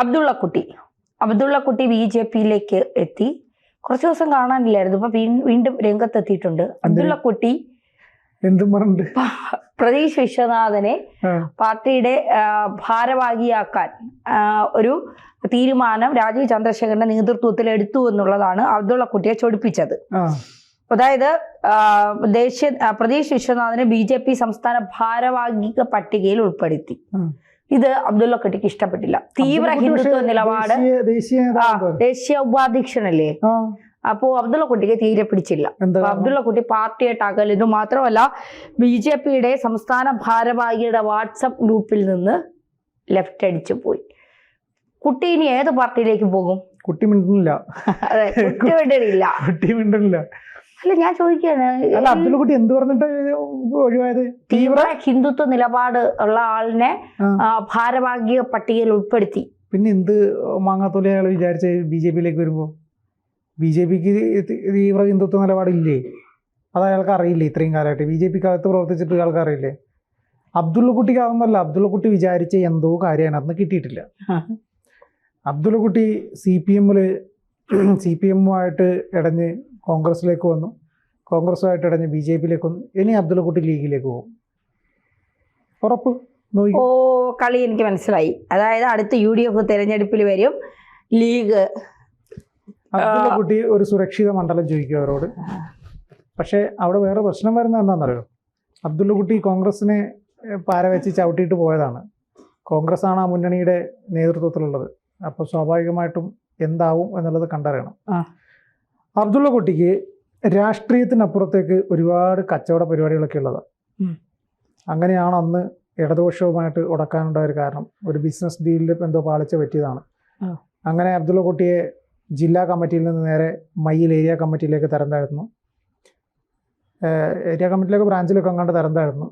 Abdullakutty Abdullakutty B J പിയിലേക്ക് എത്തി. കുറച്ച് ദിവസം കാണാനില്ലായിരുന്നു. ഇപ്പൊ വീണ്ടും രംഗത്തെത്തിയിട്ടുണ്ട്. അബ്ദുള്ളക്കുട്ടി എന്തും പറഞ്ഞിട്ട്? പ്രതീഷ് വിശ്വനാഥനെ പാർട്ടിയുടെ ഭാരവാഹിയാക്കാൻ ഒരു തീരുമാനം രാജീവ് ചന്ദ്രശേഖരന്റെ നേതൃത്വത്തിൽ എടുത്തു എന്നുള്ളതാണ് അബ്ദുള്ളക്കുട്ടിയെ ചൊടിപ്പിച്ചത്. അതായത് ദേശീയ പ്രതീഷ് വിശ്വനാഥനെ ബി ജെ പി സംസ്ഥാന ഭാരവാഹിക പട്ടികയിൽ ഉൾപ്പെടുത്തി. ഉം. അബ്ദുള്ള കട്ടിക്ക് ഇഷ്ടപ്പെട്ടില്ല. തീവ്ര ഹിന്ദുത്വ നിലപാട് ദേശീയ- ഉപാധ്യക്ഷനല്ലേ? അപ്പോ അബ്ദുള്ള കുട്ടിക്ക് തീരെ പിടിച്ചില്ല. അബ്ദുള്ള കുട്ടി പാർട്ടിയായിട്ട് അകലുന്നു മാത്രമല്ല ബി ജെ പിയുടെ സംസ്ഥാന ഭാരവാഹിയുടെ വാട്സപ്പ് ഗ്രൂപ്പിൽ നിന്ന് ലെഫ്റ്റ് അടിച്ചു പോയി. കുട്ടി ഇനി ഏത് പാർട്ടിയിലേക്ക് പോകും? കുട്ടി മിണ്ടുന്നില്ല. അതെ കുട്ടി മിണ്ടില്ല കുട്ടി മിണ്ടുന്നില്ല. അല്ല ഞാൻ ചോദിക്കാണ് അല്ല അബ്ദുൽ കുട്ടി എന്ത് പറഞ്ഞിട്ട് ഒഴിവായത്? തീവ്ര? ഹിന്ദുത്വ നിലപാട് ഉള്ള ആളിനെ ഭാരവാഹിക പട്ടികയിൽ ഉൾപ്പെടുത്തി. പിന്നെ എന്ത് മാങ്ങാത്തോലി അയാൾ വിചാരിച്ച ബി ജെ പിയിലേക്ക് വരുമ്പോ? ബി ജെ പിക്ക് തീവ്ര ഹിന്ദുത്വ നിലപാടില്ലേ? അത് അയാൾക്ക് അറിയില്ലേ ഇത്രയും കാലമായിട്ട്? ബി ജെ പിക്ക് അകത്ത് പ്രവർത്തിച്ചിട്ട് അയാൾക്ക് അറിയില്ലേ? അബ്ദുള്ളക്കുട്ടിക്ക് അതൊന്നല്ല അബ്ദുള്ള കുട്ടി വിചാരിച്ച എന്തോ കാര്യമാണ് അന്ന് കിട്ടിയിട്ടില്ല. അബ്ദുള്ളക്കുട്ടി സി പി എമ്മിൽ സി പി എമ്മുമായിട്ട് ഇടഞ്ഞ് കോൺഗ്രസിലേക്ക് വന്നു. കോൺഗ്രസുമായിട്ട് ഇടഞ്ഞ് ബി ജെ പിയിലേക്ക് വന്നു. ഇനി അബ്ദുള്ള കുട്ടി ലീഗിലേക്ക് പോകും. ഉറപ്പ് ഓ കളി എനിക്ക് മനസ്സിലായി. അതായത് അടുത്ത യു ഡി എഫ് തെരഞ്ഞെടുപ്പിൽ വരും ലീഗ്. അബ്ദുള്ള കുട്ടി ഒരു സുരക്ഷിത മണ്ഡലം ചോദിക്കും അവരോട്. പക്ഷേ അവിടെ വേറെ പ്രശ്നം വരുന്നത് എന്താണെന്നറിയോ? അബ്ദുള്ള കുട്ടി കോൺഗ്രസിനെ പാര വെച്ച് ചവിട്ടിയിട്ട് പോയതാണ്. കോൺഗ്രസ് ആണ് ആ മുന്നണിയുടെ നേതൃത്വത്തിലുള്ളത്. അപ്പോൾ സ്വാഭാവികമായിട്ടും എന്താവും എന്നുള്ളത് കണ്ടറിയണം. അബ്ദുള്ള കുട്ടിക്ക് രാഷ്ട്രീയത്തിനപ്പുറത്തേക്ക് ഒരുപാട് കച്ചവട പരിപാടികളൊക്കെ ഉള്ളതാണ്. അങ്ങനെയാണ് അന്ന് ഇടതുപക്ഷവുമായിട്ട് ഉടക്കാനുണ്ടായ ഒരു കാരണം. ഒരു ബിസിനസ് ഡീലിൽ എന്തോ പാളിച്ച പറ്റിയതാണ്. അങ്ങനെ അബ്ദുള്ള കുട്ടിയെ ജില്ലാ കമ്മിറ്റിയിൽ നിന്ന് നേരെ മയ്യിൽ ഏരിയ കമ്മിറ്റിയിലേക്ക് തരം താഴ്ന്നു ഏരിയ കമ്മിറ്റിയിലേക്ക് ബ്രാഞ്ചിലൊക്കെ അങ്ങാണ്ട് തരം താഴ്ന്നു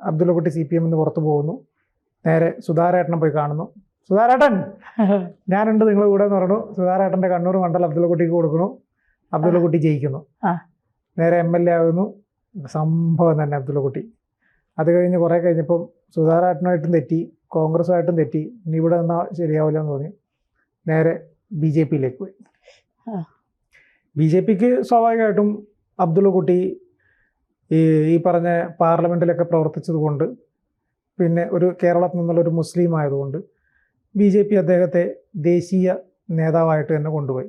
അബ്ദുള്ള കുട്ടി സി പി എമ്മിൽ നിന്ന് പുറത്തു പോകുന്നു. നേരെ സുധാരേട്ടനെ പോയി കാണുന്നു. സുധാരേട്ടൻ! ഞാനുണ്ട് നിങ്ങളുടെ കൂടെ എന്ന് പറഞ്ഞു. സുധാരേട്ടന്റെ കണ്ണൂർ മണ്ഡലം അബ്ദുള്ള കുട്ടിക്ക് കൊടുക്കുന്നു. അബ്ദുള്ള കുട്ടി ജയിക്കുന്നു നേരെ എം എൽ എ ആകുന്നു സംഭവം തന്നെ അബ്ദുള്ള കുട്ടി അത് കഴിഞ്ഞ് കുറേ കഴിഞ്ഞപ്പം സുധാറാട്ടനായിട്ടും തെറ്റി കോൺഗ്രസുമായിട്ടും തെറ്റി ഇനി ഇവിടെ നിന്നാൽ ശരിയാവില്ല എന്ന് തോന്നി നേരെ ബി ജെ പിയിലേക്ക് പോയി. ബി ജെ പിക്ക് സ്വാഭാവികമായിട്ടും അബ്ദുള്ള കുട്ടി ഈ ഈ പറഞ്ഞ പാർലമെന്റിലൊക്കെ പ്രവർത്തിച്ചത് കൊണ്ട് പിന്നെ ഒരു കേരളത്തിൽ നിന്നുള്ള ഒരു മുസ്ലിം ആയതുകൊണ്ട് ബി ജെ പി അദ്ദേഹത്തെ ദേശീയ നേതാവായിട്ട് തന്നെ കൊണ്ടുപോയി.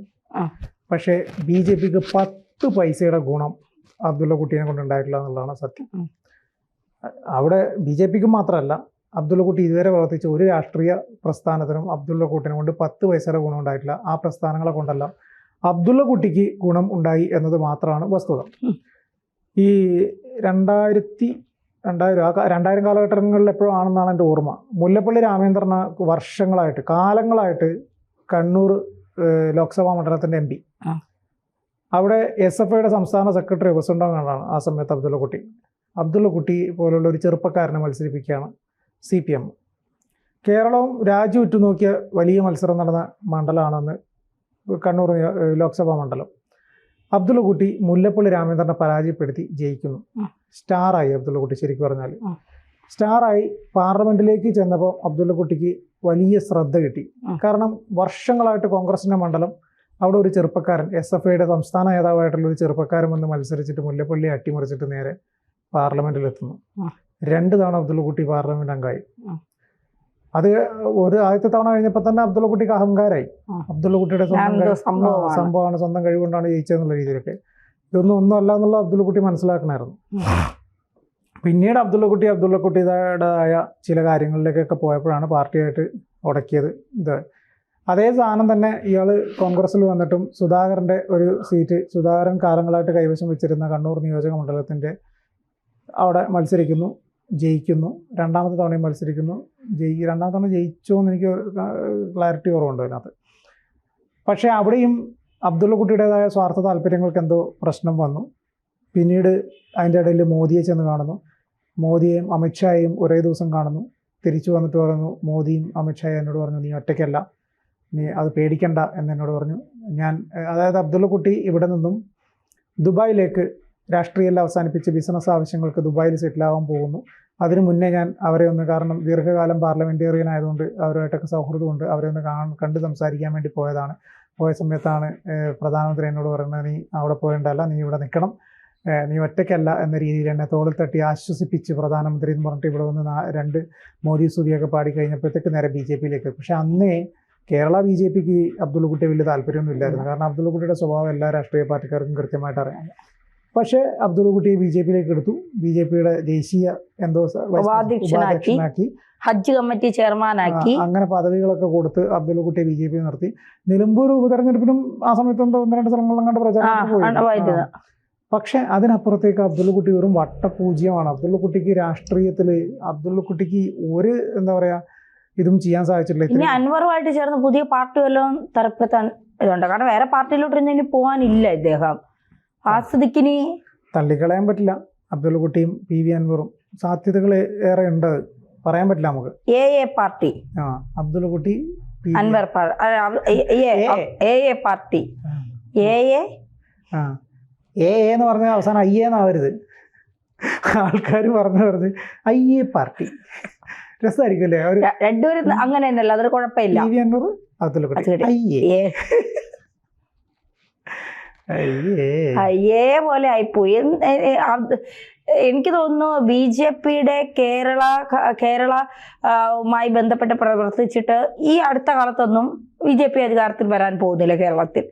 പക്ഷേ ബി ജെ പിക്ക് പത്ത് പൈസയുടെ ഗുണം അബ്ദുള്ള കുട്ടീനെ കൊണ്ടുണ്ടായിട്ടില്ല എന്നുള്ളതാണ് സത്യം. അവിടെ ബി ജെ പിക്ക് മാത്രമല്ല അബ്ദുള്ള കുട്ടി ഇതുവരെ പ്രവർത്തിച്ച ഒരു രാഷ്ട്രീയ പ്രസ്ഥാനത്തിനും അബ്ദുള്ള കുട്ടിനെ കൊണ്ട് പത്ത് പൈസയുടെ ഗുണം ഉണ്ടായിട്ടില്ല. ആ പ്രസ്ഥാനങ്ങളെ കൊണ്ടല്ല. അബ്ദുള്ള കുട്ടിക്ക് ഗുണം ഉണ്ടായി എന്നത് മാത്രമാണ് വസ്തുത. ഈ രണ്ടായിരത്തി രണ്ടായിരം ആ രണ്ടായിരം കാലഘട്ടങ്ങളിൽ എപ്പോഴും ആണെന്നാണ് എന്റെ ഓർമ്മ. മുല്ലപ്പള്ളി രാമേന്ദ്രന വർഷങ്ങളായിട്ട് കാലങ്ങളായിട്ട് കണ്ണൂർ ലോക്സഭാ മണ്ഡലത്തിന്റെ എം പി. അവിടെ എസ് എഫ് ഐയുടെ സംസ്ഥാന സെക്രട്ടറി പ്രസിഡന്റാണ് ആ സമയത്ത് അബ്ദുള്ള കുട്ടി അബ്ദുള്ള കുട്ടി പോലുള്ള ഒരു ചെറുപ്പക്കാരനെ മത്സരിപ്പിക്കുകയാണ് സി പി എം. കേരളവും രാജ്യം ഉറ്റുനോക്കിയ വലിയ മത്സരം നടന്ന മണ്ഡലമാണെന്ന് കണ്ണൂർ ലോക്സഭാ മണ്ഡലം. അബ്ദുള്ള കുട്ടി മുല്ലപ്പള്ളി രാമേന്ദ്രനെ പരാജയപ്പെടുത്തി ജയിക്കുന്നു. സ്റ്റാറായി അബ്ദുള്ള കുട്ടി ശരിക്കും പറഞ്ഞാൽ സ്റ്റാറായി പാർലമെന്റിലേക്ക് ചെന്നപ്പോൾ അബ്ദുള്ള കുട്ടിക്ക് വലിയ ശ്രദ്ധ കിട്ടി. കാരണം വർഷങ്ങളായിട്ട് കോൺഗ്രസിന്റെ മണ്ഡലം അവിടെ ഒരു ചെറുപ്പക്കാരൻ എസ് എഫ് ഐയുടെ സംസ്ഥാന നേതാവായിട്ടുള്ള ഒരു ചെറുപ്പക്കാരൻ വന്ന് മത്സരിച്ചിട്ട് മുല്ലപ്പള്ളി അട്ടിമറിച്ചിട്ട് നേരെ പാർലമെന്റിലെത്തുന്നു എത്തുന്നു. രണ്ട് തവണ അബ്ദുള്ള കുട്ടി പാർലമെന്റ് അംഗമായി. അത് ഒരു ആദ്യത്തെ തവണ കഴിഞ്ഞപ്പോൾ തന്നെ അബ്ദുള്ള കുട്ടിക്ക് അഹങ്കാരായി. അബ്ദുള്ളക്കുട്ടിയുടെ അബ്ദുള്ള കുട്ടിയുടെ സ്വന്തം സംഭവമാണ്. സ്വന്തം കഴിവുകൊണ്ടാണ് ജയിച്ചതെന്നുള്ള രീതിയിലൊക്കെ. ഇതൊന്നും ഒന്നും അല്ല എന്നുള്ള അബ്ദുള്ള കുട്ടി മനസ്സിലാക്കണമായിരുന്നു. പിന്നീട് അബ്ദുള്ള കുട്ടി അബ്ദുള്ള കുട്ടിയുടേതായ ചില കാര്യങ്ങളിലേക്കൊക്കെ പോയപ്പോഴാണ് പാർട്ടിയായിട്ട് ഉടക്കിയത് ഇത്. അതേ സാധനം തന്നെ ഇയാൾ കോൺഗ്രസ്സിൽ വന്നിട്ടും സുധാകരന്റെ ഒരു സീറ്റ് സുധാകരൻ കാലങ്ങളായിട്ട് കൈവശം വെച്ചിരുന്ന കണ്ണൂർ നിയോജക മണ്ഡലത്തിന്റെ അവിടെ മത്സരിക്കുന്നു ജയിക്കുന്നു. രണ്ടാമത്തെ തവണയും മത്സരിക്കുന്നു. ജയി രണ്ടാമത്തെ തവണ ജയിച്ചോ എന്ന് എനിക്ക് ക്ലാരിറ്റി കുറവുണ്ട് അതിനകത്ത്. പക്ഷേ അവിടെയും അബ്ദുള്ള കുട്ടിയുടേതായ സ്വാർത്ഥ താല്പര്യങ്ങൾക്ക് എന്തോ പ്രശ്നം വന്നു. പിന്നീട് അതിന്റെ ഇടയിൽ മോദിയെ ചെന്ന് കാണുന്നു. മോദിയെയും അമിത്ഷായെയും ഒരേ ദിവസം കാണുന്നു. തിരിച്ചു വന്നിട്ട് പറഞ്ഞു മോദിയും അമിത്ഷായും എന്നോട് പറഞ്ഞു നീ ഒറ്റയ്ക്കല്ല. നീ അത് പേടിക്കണ്ട എന്ന് എന്നോട് പറഞ്ഞു. ഞാൻ അതായത് അബ്ദുള്ള കുട്ടി ഇവിടെ നിന്നും ദുബായിലേക്ക് രാഷ്ട്രീയം അവസാനിപ്പിച്ച് ബിസിനസ് ആവശ്യങ്ങൾക്ക് ദുബായിൽ സെറ്റിലാവാൻ പോകുന്നു. അതിനു മുന്നേ ഞാൻ അവരെ ഒന്ന് കാരണം ദീർഘകാലം പാർലമെന്റേറിയൻ ആയതുകൊണ്ട് അവരുമായിട്ടൊക്കെ സൗഹൃദമുണ്ട്. അവരെ ഒന്ന് കാണാൻ കണ്ട് സംസാരിക്കാൻ വേണ്ടി പോയതാണ്. പോയ സമയത്താണ് പ്രധാനമന്ത്രി എന്നോട് പറയുന്നത് നീ അവിടെ പോകേണ്ടല്ല നീ ഇവിടെ നിൽക്കണം. നീ ഒറ്റയ്ക്കല്ല എന്ന രീതിയിൽ എന്നെ തോളിൽ തട്ടി ആശ്വസിപ്പിച്ച് പ്രധാനമന്ത്രി എന്ന് പറഞ്ഞിട്ട് ഇവിടെ വന്ന് രണ്ട് മോദി സ്തുതിയൊക്കെ പാടി കഴിഞ്ഞപ്പോഴത്തേക്ക് നേരെ ബി ജെ പിയിലേക്ക്. പക്ഷെ അന്നേ കേരള ബി ജെ പിക്ക് അബ്ദുൾ കുട്ടി വലിയ താല്പര്യമൊന്നും ഇല്ലായിരുന്നു. കാരണം അബ്ദുൽ കുട്ടിയുടെ സ്വഭാവം എല്ലാ രാഷ്ട്രീയ പാർട്ടിക്കാർക്കും കൃത്യമായിട്ട് അറിയാം. പക്ഷേ അബ്ദുൽ കുട്ടിയെ ബി ജെ പിയിലേക്ക് എടുത്തു. ബി ജെ പിയുടെ ദേശീയ എന്തോ ഉപാധ്യക്ഷനാക്കി. ഹജ്ജ് കമ്മിറ്റി ചെയർമാനാക്കി. അങ്ങനെ പദവികളൊക്കെ കൊടുത്ത് അബ്ദുൽ കുട്ടിയെ ബി ജെ പി നിർത്തി. നിലമ്പൂർ ഉപതെരഞ്ഞെടുപ്പിനും ആ സമയത്ത് എന്തോ ഒന്ന് രണ്ട് സ്ഥലങ്ങളിലും കണ്ട് പ്രചാരണം പക്ഷെ അതിനപ്പുറത്തേക്ക് അബ്ദുള്ള കുട്ടി വെറും വട്ടപൂജ്യമാണ്. അബ്ദുള്ള കുട്ടിക്ക് രാഷ്ട്രീയത്തിൽ അബ്ദുള്ള കുട്ടിക്ക് ഒരു എന്താ പറയാ ഇതും ചെയ്യാൻ സാധിച്ചിട്ടില്ല ഇനി അൻവറുമായിട്ട് ചേർന്ന് പുതിയ പാർട്ടി വല്ലതും തരപ്പെടുത്താൻ ഇതുണ്ട്. കാരണം വേറെ പാർട്ടിയിലോട്ട് ഇനി പോകാനില്ല ഇദ്ദേഹം. ആസ്വദിക്കിനി തള്ളിക്കളയാൻ പറ്റില്ല. അബ്ദുൾ കുട്ടിയും പി വി അൻവറും. സാധ്യതകൾ ഏറെ ഉണ്ട് പറയാൻ പറ്റില്ല നമുക്ക്. എ എ പാർട്ടി. ആ Abdul Kutty Anvar party. A A? ആ. എ എ എന്ന് പറഞ്ഞാൽ അവസാനം ഐ എന്നാവരുത്. ആൾക്കാർ പറഞ്ഞു പറഞ്ഞ് ഐ എ പാർട്ടി. രസമായിരിക്കും അല്ലേ ഒരു രണ്ടുപേരും അങ്ങനെ തന്നെയല്ല? അതൊരു കുഴപ്പമില്ല. വി അയ്യേ. അയ്യേ. പോലെ ആയിപ്പോയി. എനിക്ക് തോന്നുന്നു ബി ജെ പിയുടെ കേരള കേരളമായി ബന്ധപ്പെട്ട് പ്രവർത്തിച്ചിട്ട് ഈ അടുത്ത കാലത്തൊന്നും ബി ജെ പി അധികാരത്തിൽ വരാൻ പോകുന്നില്ല കേരളത്തിൽ.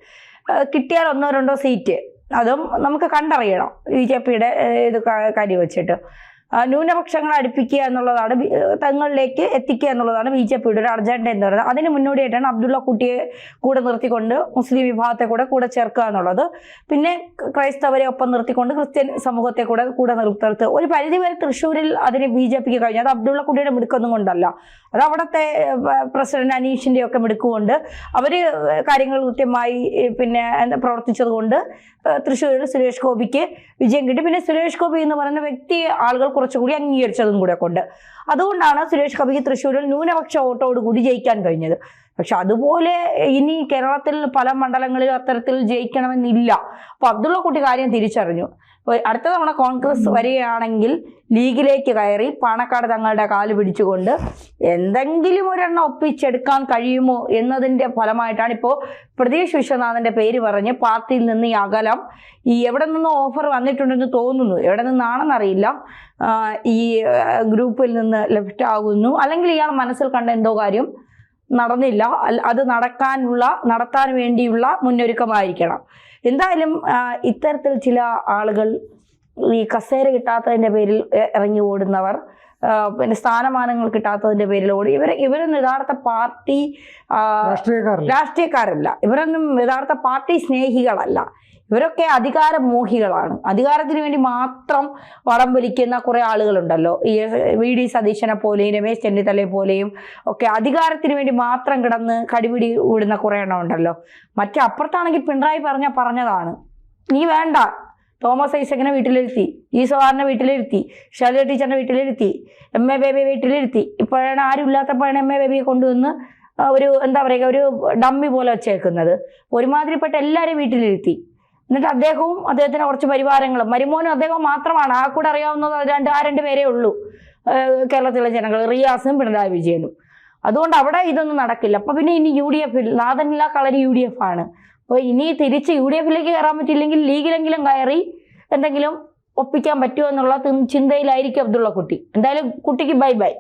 കിട്ടിയാൽ ഒന്നോ രണ്ടോ സീറ്റ്. അതും നമുക്ക് കണ്ടറിയണം ബി ജെ പിയുടെ ഇത് കാര്യം വെച്ചിട്ട് ന്യൂനപക്ഷങ്ങളെ അടുപ്പിക്കുക എന്നുള്ളതാണ് തങ്ങളിലേക്ക് എത്തിക്കുക എന്നുള്ളതാണ് ബി ജെ പിയുടെ ഒരു അർജൻഡ എന്ന് പറയുന്നത്. അതിന് മുന്നോടിയായിട്ടാണ് അബ്ദുള്ള കുട്ടിയെ കൂടെ നിർത്തിക്കൊണ്ട് മുസ്ലിം വിഭാഗത്തെ കൂടെ കൂടെ ചേർക്കുക എന്നുള്ളത്. പിന്നെ ക്രൈസ്തവരെ ഒപ്പം നിർത്തിക്കൊണ്ട് ക്രിസ്ത്യൻ സമൂഹത്തെ കൂടെ കൂടെ നിർത്തുക ഒരു പരിധിവരെ തൃശ്ശൂരിൽ അതിന് ബി ജെ പിക്ക് കഴിഞ്ഞു. അത് അബ്ദുള്ള കുട്ടിയുടെ മിടുക്കൊന്നും കൊണ്ടല്ല. അത് അവിടുത്തെ പ്രസിഡന്റ് അനീഷിന്റെ ഒക്കെ മിടുക്കുകൊണ്ട് അവർ കാര്യങ്ങൾ കൃത്യമായി പിന്നെ പ്രവർത്തിച്ചത് കൊണ്ട് തൃശ്ശൂരിൽ സുരേഷ് ഗോപിക്ക് വിജയം കിട്ടി. പിന്നെ സുരേഷ് ഗോപി എന്ന് പറയുന്ന വ്യക്തി ആളുകൾ കുറച്ചുകൂടി അംഗീകരിച്ചതും കൂടെ കൊണ്ട് അതുകൊണ്ടാണ് സുരേഷ് കവിക്ക് തൃശ്ശൂരിൽ ന്യൂനപക്ഷ വോട്ടോടുകൂടി ജയിക്കാൻ കഴിഞ്ഞത്. പക്ഷെ അതുപോലെ ഇനി കേരളത്തിൽ പല മണ്ഡലങ്ങളിലും അത്തരത്തിൽ ജയിക്കണമെന്നില്ല. അപ്പൊ അബ്ദുള്ള കുട്ടി കാര്യം തിരിച്ചറിഞ്ഞു. അടുത്ത തവണ കോൺഗ്രസ് വരികയാണെങ്കിൽ ലീഗിലേക്ക് കയറി പാണക്കാട് തങ്ങളുടെ കാൽ പിടിച്ചുകൊണ്ട് എന്തെങ്കിലും ഒരെണ്ണം ഒപ്പിച്ചെടുക്കാൻ കഴിയുമോ എന്നതിന്റെ ഫലമായിട്ടാണ് ഇപ്പോൾ പ്രതീഷ് വിശ്വനാഥന്റെ പേര് പറഞ്ഞ് പാർട്ടിയിൽ നിന്ന് ഈ അകലം ഈ എവിടെ നിന്നോ ഓഫർ വന്നിട്ടുണ്ടെന്ന് തോന്നുന്നു. എവിടെ നിന്നാണെന്നറിയില്ല. ഈ ഗ്രൂപ്പിൽ നിന്ന് ലെഫ്റ്റ് ആകുന്നു അല്ലെങ്കിൽ ഇയാൾ മനസ്സിൽ കണ്ട എന്തോ കാര്യം നടന്നില്ല. അത് നടക്കാനുള്ള നടത്താൻ വേണ്ടിയുള്ള മുന്നൊരുക്കമായിരിക്കണം. എന്തായാലും ഇത്തരത്തിൽ ചില ആളുകൾ ഈ കസേര കിട്ടാത്തതിന്റെ പേരിൽ ഇറങ്ങി ഓടുന്നവർ പിന്നെ സ്ഥാനമാനങ്ങൾ കിട്ടാത്തതിന്റെ പേരിൽ ഓടി ഇവർ ഇവരൊന്നും യഥാർത്ഥ പാർട്ടി രാഷ്ട്രീയക്കാരല്ല. ഇവരൊന്നും യഥാർത്ഥ പാർട്ടി സ്നേഹികളല്ല. ഇവരൊക്കെ അധികാരമോഹികളാണ്. അധികാരത്തിന് വേണ്ടി മാത്രം വടം വലിക്കുന്ന കുറേ ആളുകളുണ്ടല്ലോ. ഈ വി ഡി സതീശനെ പോലെയും രമേശ് ചെന്നിത്തലയെ പോലെയും ഒക്കെ അധികാരത്തിന് വേണ്ടി മാത്രം കിടന്ന് കടിപിടി വിടുന്ന കുറേ എണ്ണം ഉണ്ടല്ലോ. മറ്റേ അപ്പുറത്താണെങ്കിൽ പിണറായി പറഞ്ഞ പറഞ്ഞതാണ്. നീ വേണ്ട. തോമസ് ഐസക്കിനെ വീട്ടിലിരുത്തി. ഈ സവാറിനെ വീട്ടിലിരുത്തി. ഷാലിയ ടീച്ചറിനെ വീട്ടിലിരുത്തി. M A ബേബിയെ വീട്ടിലിരുത്തി. ഇപ്പോഴാണ് ആരും ഇല്ലാത്തപ്പോഴാണ് എം എ ബേബിയെ കൊണ്ടുവന്ന് ഒരു എന്താ പറയുക ഒരു ഡമ്മി പോലെ വെച്ചേക്കുന്നത്. ഒരുമാതിരിപ്പെട്ട എല്ലാവരെയും വീട്ടിലിരുത്തി. എന്നിട്ട് അദ്ദേഹവും അദ്ദേഹത്തിന് കുറച്ച് പരിവാരങ്ങളും. മരുമോനും അദ്ദേഹം മാത്രമാണ്. ആ കൂടെ അറിയാവുന്നത് രണ്ട് ആ രണ്ട് പേരേ ഉള്ളൂ. കേരളത്തിലെ ജനങ്ങൾ. റിയാസും പിണറായി വിജയനും. അതുകൊണ്ട് അവിടെ ഇതൊന്നും നടക്കില്ല. അപ്പൊ പിന്നെ ഇനി യു ഡി എഫിൽ നാഥനില്ല കളരി യു ഡി എഫ് ആണ്. അപ്പോൾ ഇനി തിരിച്ച് യു ഡി എഫിലേക്ക് കയറാൻ പറ്റിയില്ലെങ്കിൽ ലീഗിലെങ്കിലും കയറി എന്തെങ്കിലും ഒപ്പിക്കാൻ പറ്റുമോ എന്നുള്ള ചിന്തയിലായിരിക്കും അബ്ദുള്ള കുട്ടി. എന്തായാലും കുട്ടിക്ക് ബൈ ബൈ.